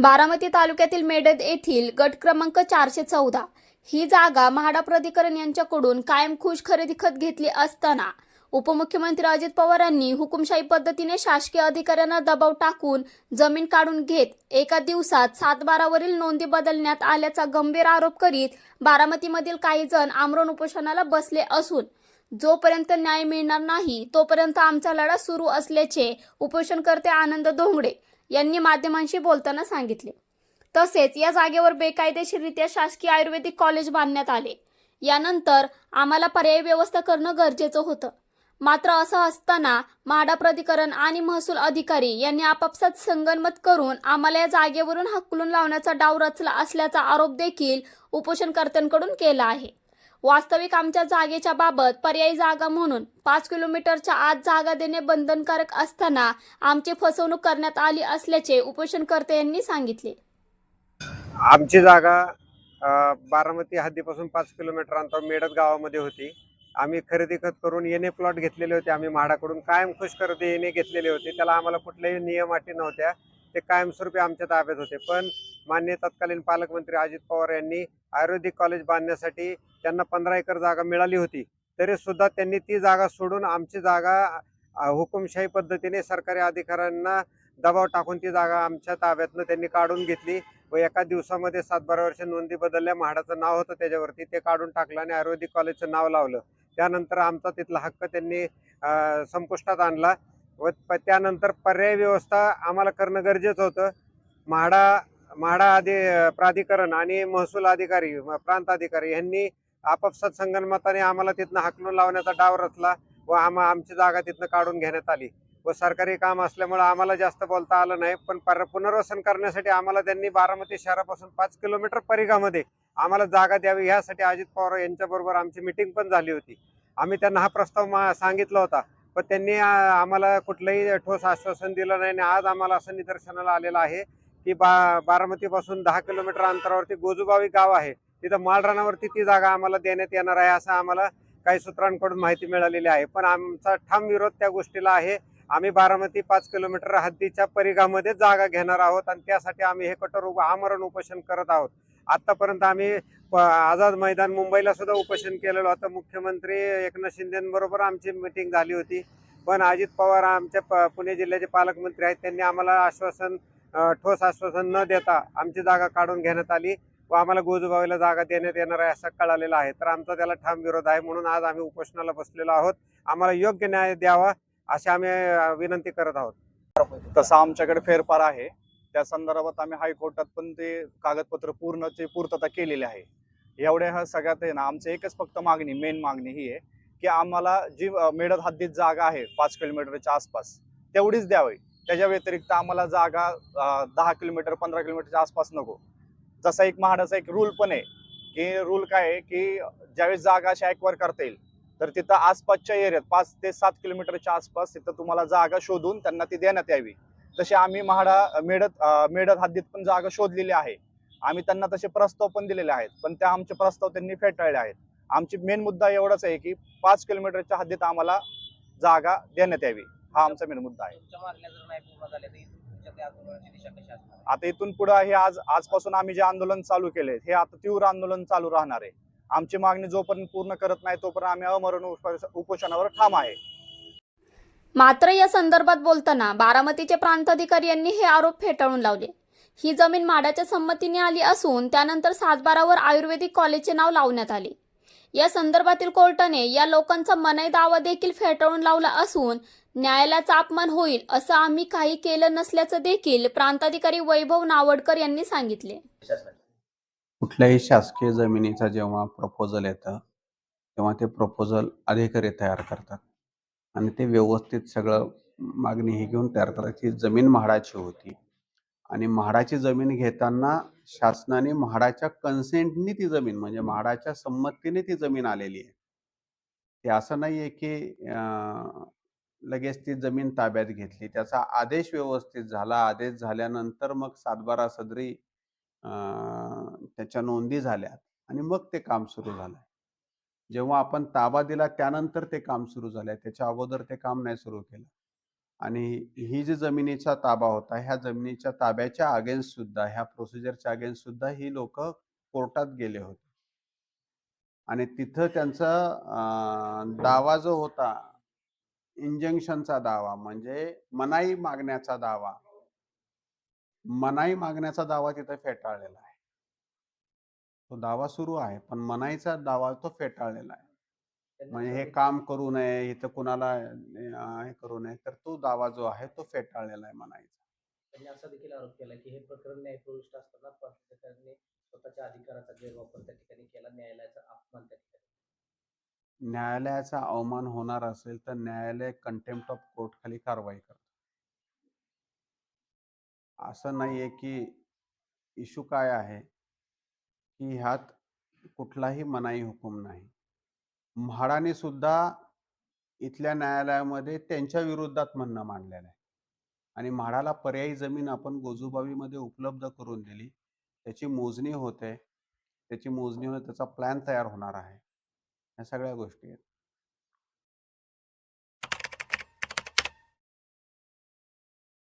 बारामती तालुक्यातील मेडद येथील गट क्रमांक चारशे चौदा. ही जागा म्हाडा प्राधिकरण यांच्याकडून कायम खुश खरेदी खत घेतली असताना उपमुख्यमंत्री अजित पवारांनी हुकुमशाही पद्धतीने शासकीय अधिकाऱ्यांना दबाव टाकून जमीन काढून घेत एका दिवसात सात बारावरील नोंदी बदलण्यात आल्याचा गंभीर आरोप करीत बारामतीमधील काही जण आमरण उपोषणाला बसले असून जोपर्यंत न्याय मिळणार नाही तोपर्यंत आमचा लढा सुरू असल्याचे उपोषणकर्ते आनंद धोंगडे यांनी माध्यमांशी बोलताना सांगितले. तसेच या जागेवर बेकायदेशीररित्या शासकीय आयुर्वेदिक कॉलेज बांधण्यात आले. यानंतर आम्हाला पर्यायी व्यवस्था करणं गरजेचं होतं. मात्र असं असताना म्हाडा प्राधिकरण आणि महसूल अधिकारी यांनी आपापसात संगनमत करून आम्हाला या जागेवरून हकलून लावण्याचा डाव रचला असल्याचा आरोप देखील उपोषणकर्त्यांकडून केला आहे. वास्तविक आमच्या जागेच्या बाबत पर्यायी जागा म्हणून पाच किलोमीटरच्या आत जागा देणे बंधनकारक असताना आमची फसवणूक करण्यात आली असल्याचे उपोषणकर्ते यांनी सांगितले. आमची जागा बारामती हद्दीपासून पाच किलोमीटर अंतर मेडत गावामध्ये होती. आम्ही खरेदी खत करून येणे प्लॉट घेतलेले होते. आम्ही म्हाडाकडून कायम खुश करते येणे घेतलेले होते. त्याला आम्हाला कुठल्याही नियम अटी नव्हत्या. ते कायमस्वरूपी आमच्या ताब्यात होते. पण मान्य तत्कालीन पालकमंत्री अजित पवार यांनी आयुर्वेदिक कॉलेज बांधण्यासाठी त्यांना पंधरा एकर जागा मिळाली होती. तरी सुद्धा त्यांनी ती जागा सोडून आमची जागा हुकुमशाही पद्धतीने सरकारी अधिकाऱ्यांना दबाव टाकून ती जागा आमच्या ताब्यातनं त्यांनी काढून घेतली व एका दिवसामध्ये सात बारा वर्ष नोंदी बदलल्या. म्हाडाचं नाव होतं त्याच्यावरती ते काढून टाकलं आणि आयुर्वेदिक कॉलेजचं नाव लावलं. त्यानंतर आमचा तिथला हक्क त्यांनी संपुष्टात आणला. व प- त्यानंतर पर्याय व्यवस्था आम्हाला करणं गरजेचं होतं. म्हाडा म्हाडा अधि प्राधिकरण आणि महसूल अधिकारी म- प्रांत अधिकारी यांनी आपापसात संगणमताने आम्हाला तिथनं हाकलून लावण्याचा डाव रचला व आम्हा आमची जागा तिथनं काढून घेण्यात आली. व सरकारी काम असल्यामुळे आम्हाला जास्त बोलता आलं नाही पण पर पुनर्वसन करण्यासाठी आम्हाला त्यांनी बारामती शहरापासून पाच किलोमीटर परिघामध्ये आम्हाला जागा द्यावी ह्यासाठी अजित पवार यांच्याबरोबर आमची मिटिंग पण झाली होती. आम्ही त्यांना हा प्रस्ताव मा सांगितला होता. पण त्यांनी आम्हाला कुठलंही ठोस आश्वासन दिलं नाही आणि आज आम्हाला असं निदर्शनाला आलेलं आहे की बा बारामतीपासून दहा किलोमीटर अंतरावरती गोजूबावी गाव आहे. तिथं माळरानावरती ती जागा आम्हाला देण्यात येणार आहे असं आम्हाला काही सूत्रांकडून माहिती मिळालेली आहे. पण आमचा ठाम विरोध त्या गोष्टीला आहे. आम्ही बारामती पाच किलोमीटर हद्दीच्या परिघामध्ये जागा घेणार आहोत आणि त्यासाठी आम्ही हे कठोर आमरण उपोषण करत आहोत. आतापर्यंत आम्ही प- आझाद मैदान मुंबईला सुद्धा उपोषण केलेलं होतं. मुख्यमंत्री एकनाथ शिंदेबरोबर आमची मिटिंग झाली होती. पण अजित पवार आमच्या प- पुणे जिल्ह्याचे पालकमंत्री आहेत. त्यांनी आम्हाला आश्वासन ठोस आश्वासन न देता आमची जागा काढून घेण्यात आली व आम्हाला गोजूबावीला जागा देण्यात येणार आहे असं कळालेलं आहे. तर आमचा त्याला ठाम विरोध आहे म्हणून आज आम्ही उपोषणाला बसलेलो आहोत. आम्हाला योग्य न्याय द्यावा. असे आम्ही विनंती करत आहोत. तसा आमच्याकडे फेरफार आहे. त्या संदर्भात आम्ही हायकोर्टात पण ते कागदपत्र पूर्ण ते पूर्तता केलेली आहे. एवढ्या ह्या सगळ्यात आहे ना आमचं एकच फक्त मागणी मेन मागणी ही आहे की आम्हाला जी मेडत हद्दीत जागा आहे पाच किलोमीटरच्या आसपास तेवढीच द्यावी. त्याच्या व्यतिरिक्त आम्हाला जागा दहा किलोमीटर पंधरा किलोमीटरच्या आसपास नको. जसा एक महाडाचा एक रूल पण आहे की रूल काय आहे की ज्यावेळेस जागा अशी ॲक्वायर करता येईल तर तिथं आसपासच्या एरियात पाच ते सात किलोमीटरच्या आसपास तिथं तुम्हाला जागा शोधून त्यांना ती देण्यात यावी. तसे आम्ही म्हाडा मेडत मेडत हद्दीत पण जागा शोधलेली आहे. आम्ही त्यांना तसे प्रस्ताव पण दिलेले आहेत पण त्या आमचे प्रस्ताव त्यांनी फेटाळले आहेत. आमची मेन मुद्दा एवढाच आहे की पाच किलोमीटरच्या हद्दीत आम्हाला जागा देण्यात यावी. हा आमचा मेन मुद्दा आहे? आता इथून पुढे हे आज आजपासून आम्ही जे आंदोलन चालू केले हे आता तीव्र आंदोलन चालू राहणार आहे. आमची मागणी जोपर्यंत पूर्ण करत नाही तोपर्यंत आम्ही अमरण उपोषणावर ठाम आहे. मात्र या संदर्भात बोलताना बारामतीचे प्रांताधिकारी यांनी हे आरोप फेटाळून लावले. ही जमीन माडाच्या संमतीने आली असून त्यानंतर सातबारावर आयुर्वेदिक कॉलेजचे नाव लावण्यात आले. या संदर्भातील कोर्टाने या लोकांचा मनाई दावा देखील फेटाळून लावला असून न्यायालयाचा अपमान होईल असं आम्ही काही केलं नसल्याचं देखील प्रांताधिकारी वैभव नावडकर यांनी सांगितले. कुठल्याही शासकीय जमिनीचा जेव्हा प्रपोजल येतं तेव्हा ते प्रपोजल अधिकारी तयार करतात. आणि ते व्यवस्थित सगळं मागणी ही घेऊन तयार करतात. ही जमीन म्हाडाची होती. आणि म्हाडाची जमीन घेताना शासनाने म्हाडाच्या कन्सेंटनी ती जमीन म्हणजे म्हाडाच्या संमतीने ती जमीन आलेली आहे. ते असं नाही आहे की लगेच ती जमीन ताब्यात घेतली. त्याचा आदेश व्यवस्थित झाला. आदेश झाल्यानंतर मग सातबारा सदरी त्याच्या नोंदी झाल्या आणि मग ते काम सुरू झालं जेव्हा आपण ताबा दिला त्यानंतर ते काम सुरू झालंय. त्याच्या अगोदर ते काम नाही सुरू केलं. आणि ही जी जमिनीचा ताबा होता ह्या जमिनीच्या ताब्याच्या अगेन्स्ट सुद्धा ह्या प्रोसिजरच्या अगेन्स्ट सुद्धा ही लोक कोर्टात गेले होते. आणि तिथं त्यांचा अं, दावा जो होता इंजंक्शनचा दावा म्हणजे मनाई मागण्याचा दावा मनाई मागण्याचा दावा तिथं फेटाळलेला आहे. तो दावा सुरू आहे पण मनाईचा दावा तो फेटाळलेला आहे. म्हणजे हे काम करू नये इथं कुणाला हे करू नये तर तो दावा जो आहे तो फेटाळलेला आहे मनाईचा. त्यांनी असा देखील आरोप केला की हे प्रकरण न्यायप्रविष्ट असताना प्राधिकरणाने स्वतःच्या अधिकाराचा गैरवापर त्या ठिकाणी केला न्यायालयाचा अपमान त्या ठिकाणी न्यायालयाचा अवमान होणार असेल तर न्यायालय कंटेम्प्ट ऑफ कोर्ट खाली कारवाई करतं. असं नाही आहे की इशू काय आहे? की ह्यात कुठलाही मनाई हुकूम नाही. म्हाडाने सुद्धा इथल्या न्यायालयामध्ये त्यांच्या विरोधात म्हणणं मांडलेलं आहे. आणि म्हाडाला पर्यायी जमीन आपण गोजूबावीमध्ये उपलब्ध करून दिली. त्याची मोजणी होते. त्याची मोजणी होणे त्याचा प्लॅन तयार होणार आहे. ह्या सगळ्या गोष्टी आहेत.